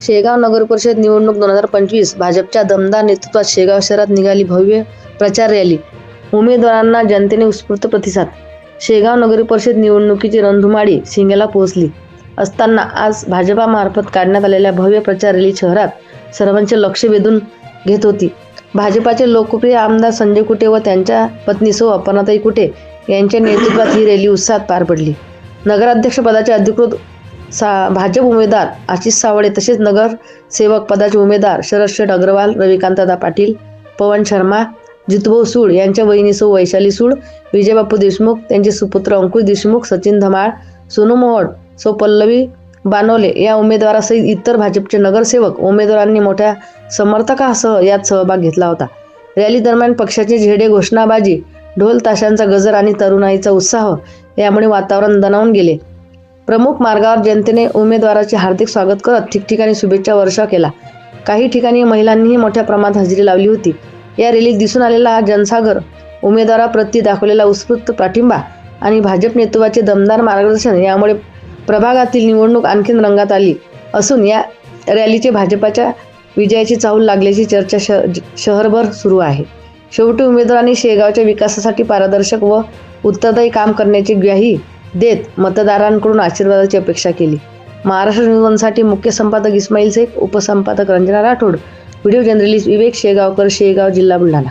शेगाव नगर परिषद निवडणूक दोन हजार पंचवीस भाजपच्या दमदार नेतृत्वात शेगाव शहरात निघाली भव्य प्रचार रॅली. उमेदवारांना जनतेने उत्स्फूर्त प्रतिसाद. शेगाव नगर परिषद निवडणुकीची रणधुमाळी शिंगेला पोहोचली. असताना आज भाजपामार्फत काढण्यात आलेल्या भव्य प्रचार रॅली शहरात सर्वांचे लक्ष वेधून घेत होती. भाजपाचे लोकप्रिय आमदार संजय कुटे व त्यांच्या पत्नी सो अपर्णाताई कुटे यांच्या नेतृत्वात ही रॅली उत्साहात पार पडली. नगराध्यक्षपदाचे अधिकृत सा भाजप उमेदवार आशिष सावळे तसेच नगरसेवक पदाचे उमेदवार शरद शेठ अग्रवाल रविकांतदा पाटील पवन शर्मा जितभाऊ सूळ यांच्या वहिनी सौ वैशाली सूळ विजयबापू देशमुख त्यांचे सुपुत्र अंकुश देशमुख सचिन धमाळ सोनू मोहोड सौ पल्लवी बानोले या उमेदवारासहित इतर भाजपचे नगरसेवक उमेदवारांनी मोठ्या समर्थकासह यात सहभाग घेतला होता. रॅली दरम्यान पक्षाचे झेडे घोषणाबाजी ढोल ताशांचा गजर आणि तरुणाईचा उत्साह यामुळे वातावरण दणावून गेले. प्रमुख मार्गावर जनतेने उमेदवाराचे हार्दिक स्वागत करत ठिकठिकाणी शुभेच्छा वर्षाव केला. काही ठिकाणी महिलांनीही मोठ्या प्रमाणात हजेरी लावली होती. या रॅलीत दिसून आलेला हा जनसागर उमेदवाराप्रती दाखवलेला उत्स्फूर्त पाठिंबा आणि भाजप नेतृत्वाचे दमदार मार्गदर्शन यामुळे प्रभागातील निवडणूक आणखीन रंगात आली असून या रॅलीचे भाजपाच्या विजयाची चाहूल लागल्याची चर्चा श शहरभर सुरू आहे. शेवटी उमेदवारांनी शेगावच्या विकासासाठी पारदर्शक व उत्तरदायी काम करण्याची ग्वाही देत मतदारांकडून आशीर्वादाची अपेक्षा केली. महाराष्ट्र न्यूजसाठी मुख्य संपादक इस्माईल शेख उपसंपादक रंजना राठोड व्हिडिओ जर्नलिस्ट विवेक शेगावकर शेगाव जिल्हा बुलढाणा